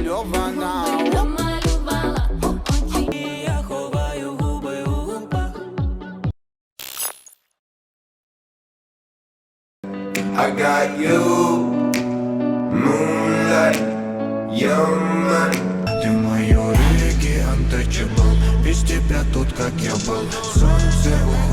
намальована. Намалювала очі. Я ховаю губи у губах. I got you, moonlight, you're mine. Ты мое реки untouchable Без тебя тут как я был Солнце уходит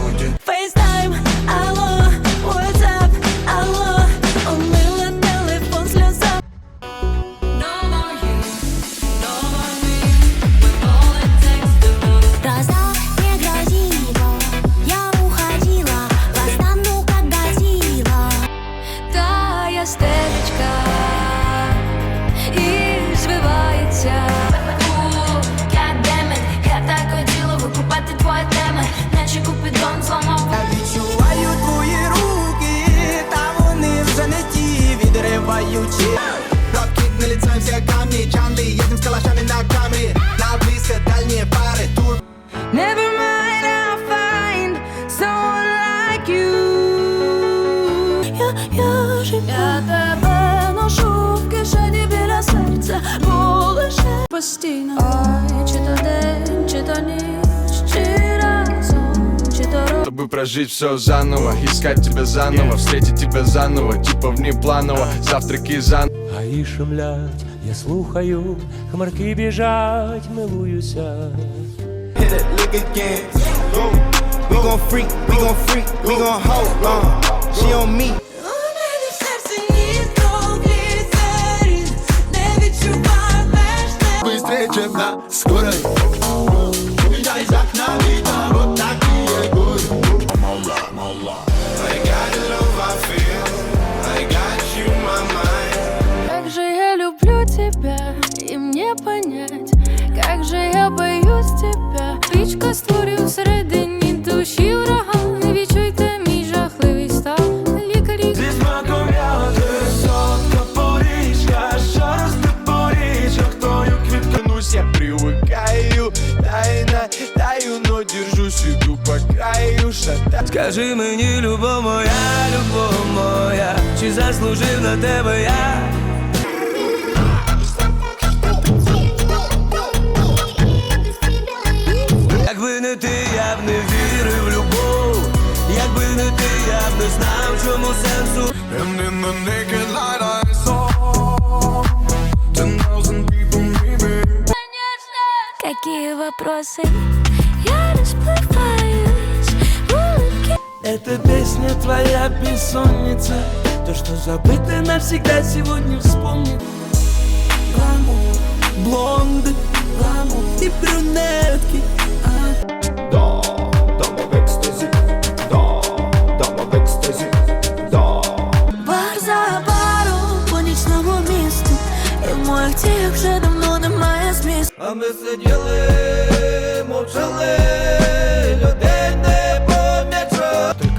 відриваючі. Блокит на все камни, Чанли, едем с калашами на камере. На близко дальние пары, тур Never mind, I'll find someone like you. Я, я, ж- я тебе ношу в кишені біля серця, бо лише постійно. Ой, чи то день, чи то ніч, Чтобы прожить все заново, искать тебя заново, встретить тебя заново, типа внепланово, завтраки заново. Гаї шумлять, я слухаю, хмарки біжать, милуюся. hit it, look again. Boom. We gon' freak, we gon' freak, we gon' hold on. She on me. Быстрее, чем на скорой. Шата. Скажи мені, любов моя, любов моя, чи заслужив на тебе я? Якби не ти, я б не вірив в любов. Якби не ти, я б не знав, чому сенсу. And in the naked light I saw Ten thousand people maybe Какие вопросы? Я расплываюсь улыбке. Эта песня твоя бессонница То, что забыто навсегда сегодня вспомнит Гламур, блонды, гламур и брюнетки Да, дама в экстазе Да, дама в экстазе Да Бар за баром по нічному місту. І в моїх діях вже давно немає змісту. А ми сиділи, мовчали, людей не помічали Только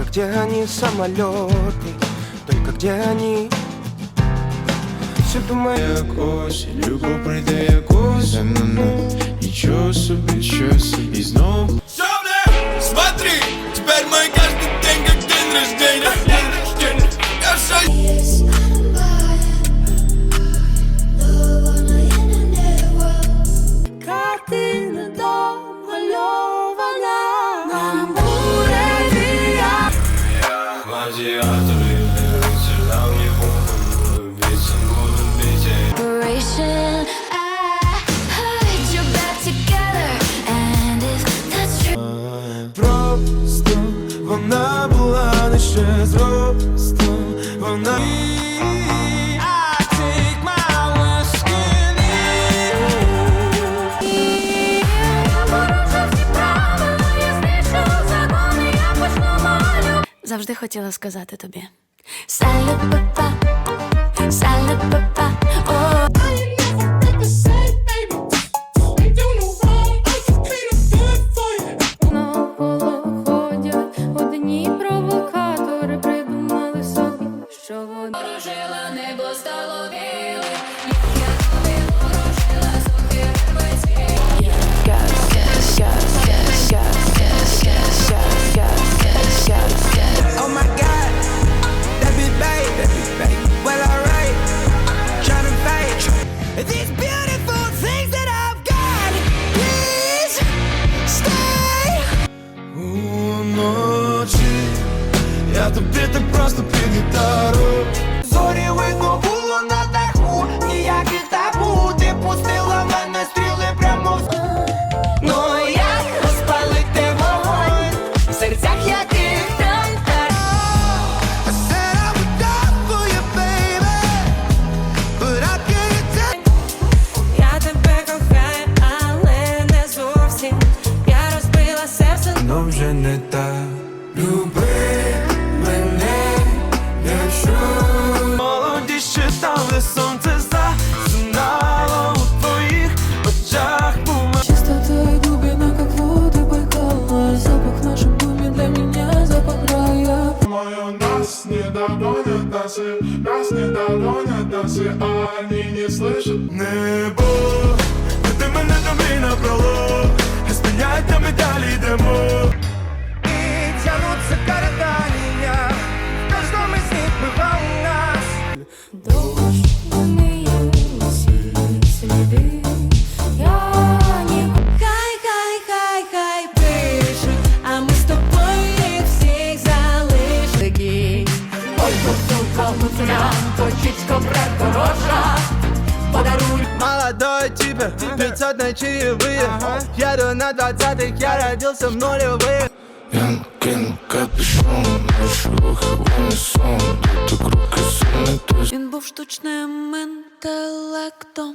где они самолеты? Только где они? Все думаю, Як осінь, любов прийде як Завжди хотіла сказати тобі. Салют, папа, салют, папа, Тобі ти просто під гітару. Зорі видно танцы не догонят танцы, а они не слышат Небо, ты мене тобі набрало Зміняй теми гуцулям Почічко препорожа Молодой тебе, 500 на чаевые Еду на двадцатых, я родился в нулевые. Янкин капюшон, наші виховані сон Тут руки сильні, Він був штучним інтелектом.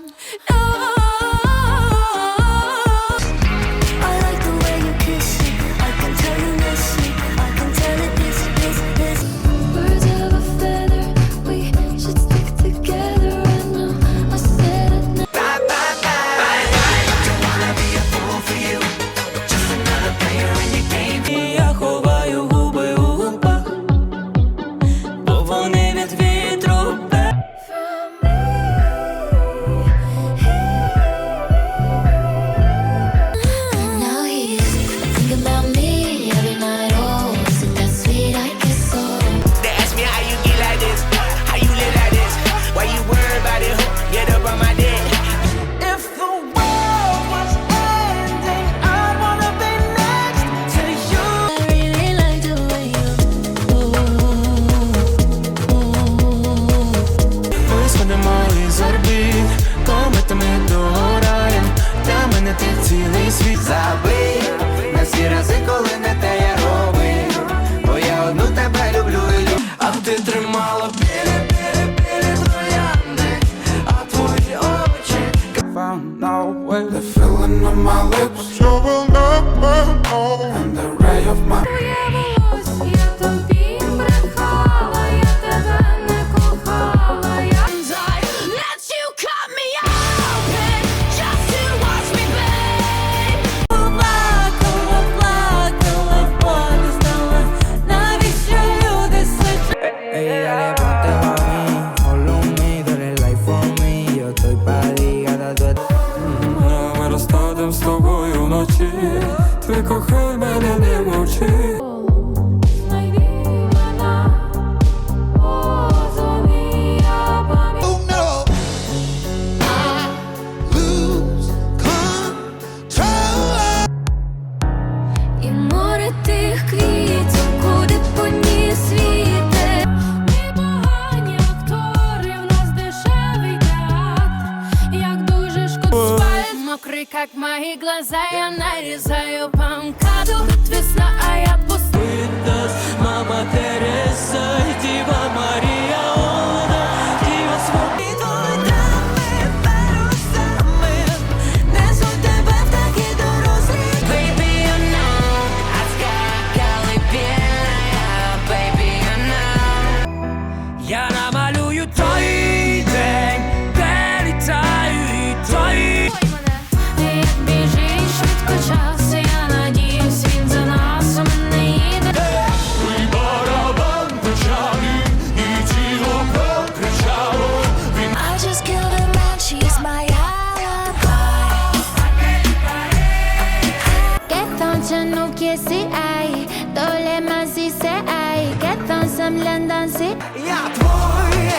как мои глаза Я нарезаю по МКАДу весна, а я пустую мама Тереза Дива Мария Она, Дива Свобода. танці. Я твоє,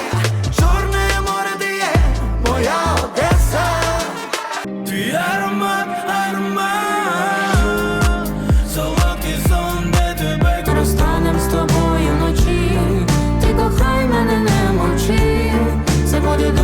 чорне море дає, моя Одеса. Твій